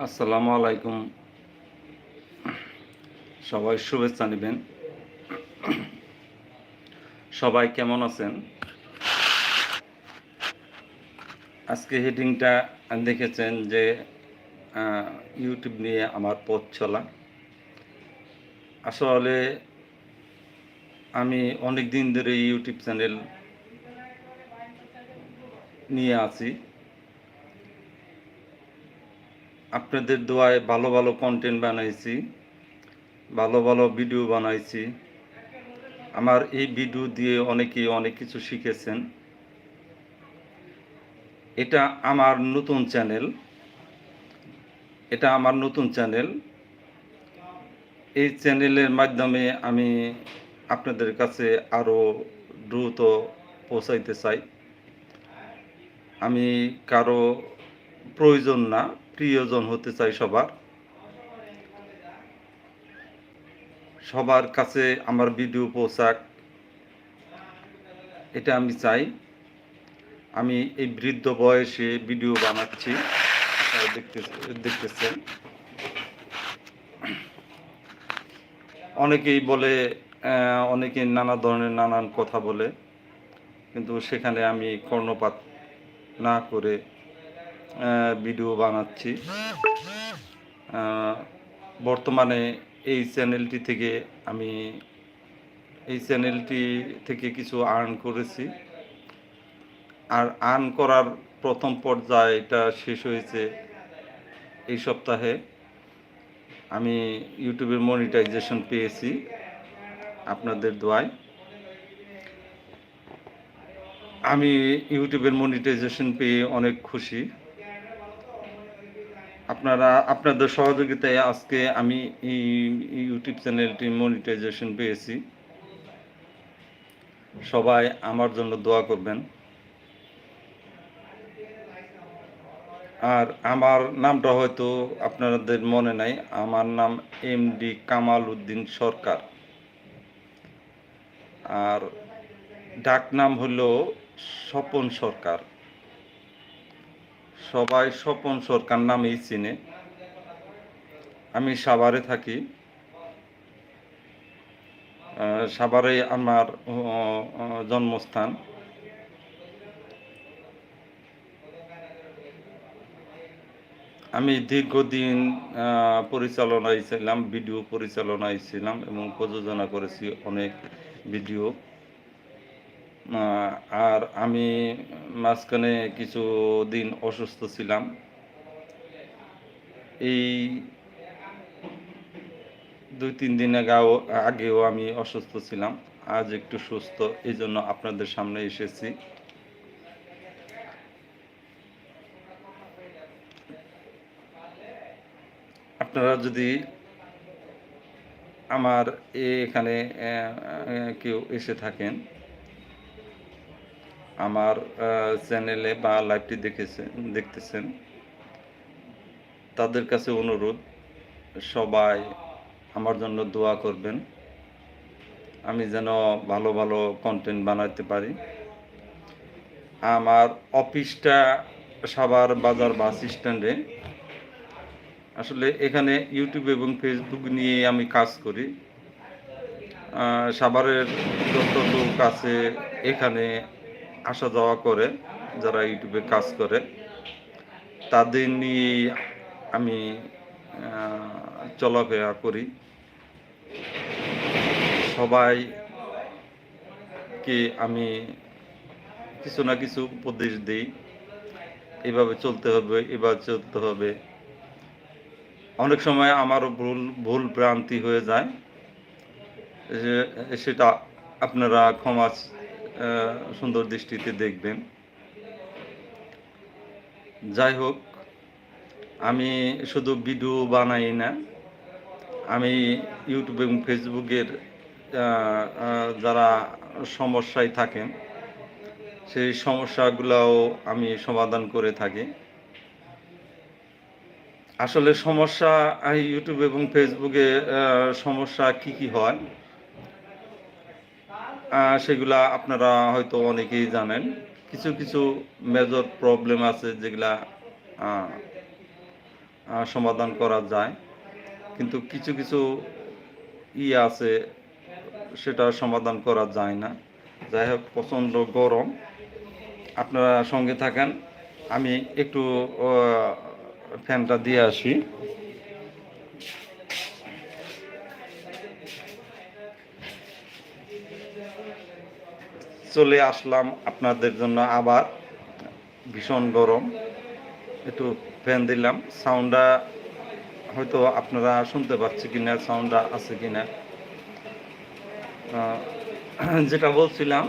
আসসালামু আলাইকুম। সবাই শুভেচ্ছা নেবেন। সবাই কেমন আছেন? আজকে হেডিংটা দেখেছেন যে ইউটিউব নিয়ে আমার পথ চলা। আসলে আমি অনেক দিন ধরে ইউটিউব চ্যানেল নিয়ে আছি। আপনাদের দোয়ায় ভালো ভালো কন্টেন্ট বানাইছি, ভালো ভালো ভিডিও বানাইছি। আমার এই ভিডিও দিয়ে অনেকে অনেক কিছু শিখেছেন। এটা আমার নতুন চ্যানেল এটা আমার নতুন চ্যানেল এই চ্যানেলের মাধ্যমে আমি আপনাদের কাছে আরও দ্রুত পৌঁছাইতে চাই। আমি কারও প্রয়োজন না। প্রিয়জন হতে চাই সবার। সবার কাছে আমার ভিডিও পৌঁছাক, এটা আমি চাই। আমি এই বৃদ্ধ বয়সে ভিডিও বানাচ্ছি দেখতে দেখতেছেন। অনেকেই বলে অনেকে নানা ধরনের নানান কথা বলে, কিন্তু সেখানে আমি কর্ণপাত না করে ভিডিও বানাচ্ছি। বর্তমানে এই চ্যানেলটি থেকে আমি এই চ্যানেলটি থেকে কিছু আর্ন করেছি। আর আর্ন করার প্রথম পর্যায়ে এটা শেষ হয়েছে এই সপ্তাহে। আমি ইউটিউবের মনিটাইজেশন পেয়েছি আপনাদের দোয়ায়। আমি ইউটিউবের মনিটাইজেশন পেয়ে অনেক খুশি। আপনারা, আপনাদের সহযোগিতায় আজকে আমি এই ইউটিউব চ্যানেলটি মনিটাইজেশন পেয়েছি। সবাই আমার জন্য দোয়া করবেন। আর আমার নামটা হয়তো আপনাদের মনে নাই, আমার নাম এম ডি কামাল উদ্দিন সরকার। আর ডাক নাম হলো স্বপন সরকার। সবাই স্বপন সরকার নামেই চিনে। আমি সাভারে থাকি। সাভারে আমার জন্মস্থান। আমি দীর্ঘদিন পরিচালনায় ছিলাম, ভিডিও পরিচালনায় ছিলাম এবং প্রযোজনা করেছি অনেক ভিডিও। আর আমি মাঝখানে কিছু দিন অসুস্থ ছিলাম। এই দুই, তিন দিন আগেও আগেও আমি অসুস্থ ছিলাম। আজ একটু সুস্থ, এই জন্য আপনাদের সামনে এসেছি। আপনারা যদি আমার এখানে কেউ এসে থাকেন আমার চ্যানেলে বা লাইভটি দেখেছেন দেখতেছেন। তাদের কাছে অনুরোধ, সবাই আমার জন্য দোয়া করবেন। আমি যেন ভালো ভালো কন্টেন্ট বানাতে পারি। আমার অফিসটা সাভার বাজার বাস স্ট্যান্ডে। আসলে এখানে ইউটিউব এবং ফেসবুক নিয়ে আমি কাজ করি। সাভারের লোক আছে এখানে আসা যাওয়া করে, যারা ইউটিউবে কাজ করে, তাদের নিয়ে আমি চলাফেরা করি। সবাইকে আমি কিছু না কিছু উপদেশ দিই। এভাবে চলতে হবে, এভাবে চলতে হবে। অনেক সময় আমারও ভুল ভুল ভ্রান্তি হয়ে যায়। সেটা আপনারা ক্ষমা সুন্দর দৃষ্টিতে দেখবেন। যাই হোক, আমি শুধু ভিডিও বানাই না, আমি ইউটিউব এবং ফেসবুকের যারা সমস্যায় থাকেন, সেই সমস্যাগুলোও আমি সমাধান করে থাকি। আসলে সমস্যা ইউটিউব এবং ফেসবুকে সমস্যা কি কি হয়? সেগুলা আপনারা হয়তো অনেকেই জানেন। কিছু কিছু মেজর প্রবলেম আছে যেগুলা সমাধান করা যায়। কিন্তু কিছু কিছু ই আছে, সেটা সমাধান করা যায় না। যাই হোক, প্রচণ্ড গরম। আপনারা সঙ্গে থাকেন। আমি একটু ফ্যানটা দিয়ে আসি। চলে আসলাম আপনাদের জন্য আবার। ভীষণ গরম। একটু ফ্যান দিলাম। সাউন্ডটা হয়তো আপনারা শুনতে পাচ্ছি কিনা সাউন্ডটা আছে কিনা। যেটা বলছিলাম,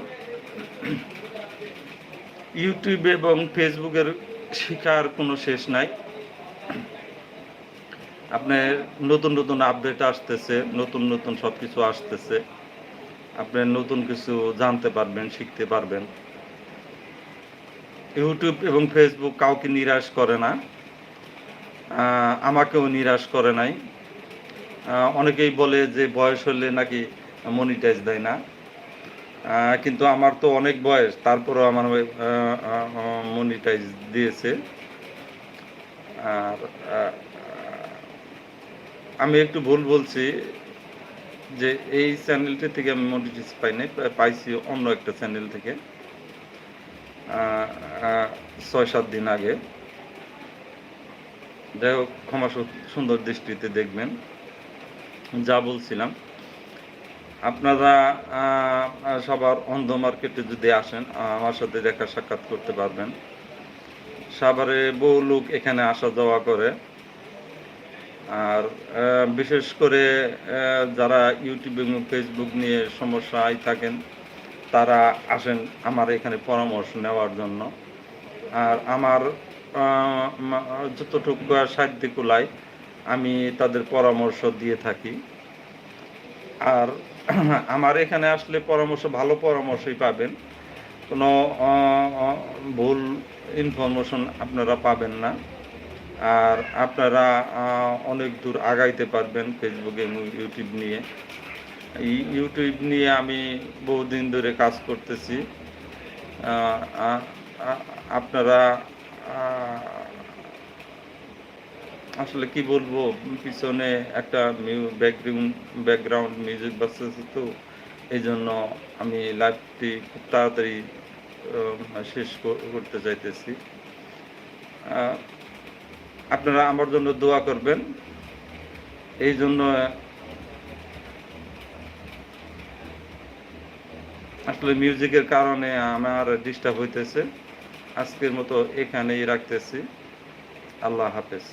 ইউটিউব এবং ফেসবুকের শিখার কোনো শেষ নাই। আপনার নতুন নতুন আপডেট আসতেছে, নতুন নতুন সব কিছু আসতেছে। আপনি নতুন কিছু জানতে পারবেন, শিখতে পারবেন। ইউটিউব এবং ফেসবুক কাউকে নিরাশ করে না। আমাকেও নিরাশ করে নাই। অনেকেই বলে যে বয়স হলে নাকি মনিটাইজ দেয় না। কিন্তু আমার তো অনেক বয়স, তারপরেও আমার মনিটাইজ দিয়েছে। আর আমি একটু ভুল বলছি। যে এই চ্যানেলটি থেকে আমি মনিটাইজ পাই নাই পাইছি অন্য একটা চ্যানেল থেকে ছয় সাত দিন আগে। যাই হোক, ক্ষমা সুন্দর দৃষ্টিতে দেখবেন। যা বলছিলাম। আপনারা সবার অন্ধ মার্কেটে যদি আসেন আমার সাথে দেখা সাক্ষাৎ করতে পারবেন। সাভারে বহু লোক এখানে আসা যাওয়া করে। আর বিশেষ করে যারা ইউটিউব এবং ফেসবুক নিয়ে সমস্যায় থাকেন, তারা আসেন আমার এখানে পরামর্শ নেওয়ার জন্য। আর আমার যতটুকু সাধ্য কুলায়, আমি তাদের পরামর্শ দিয়ে থাকি। আর, আমার এখানে আসলে পরামর্শ, ভালো পরামর্শই পাবেন। কোনো ভুল ইনফরমেশন আপনারা পাবেন না। আর আপনারা অনেক দূর আগাইতে পারবেন ফেসবুক এবং ইউটিউব নিয়ে। ইউটিউব নিয়ে আমি বহুদিন ধরে কাজ করতেছি। আপনারা আসলে কি বলব, পিছনে একটা ব্যাকগ্রাউন্ড ব্যাকগ্রাউন্ড মিউজিক বাজতেছে তো এই জন্য আমি লাইভটি খুব তাড়াতাড়ি শেষ করতে চাইতেছি। আপনারা আমার জন্য দোয়া করবেন। এই জন্য, আসলে মিউজিকের কারণে আমার ডিস্টার্ব হইতেছে। আজকের মতো এখানেই রাখতেছি। আল্লাহ হাফেজ।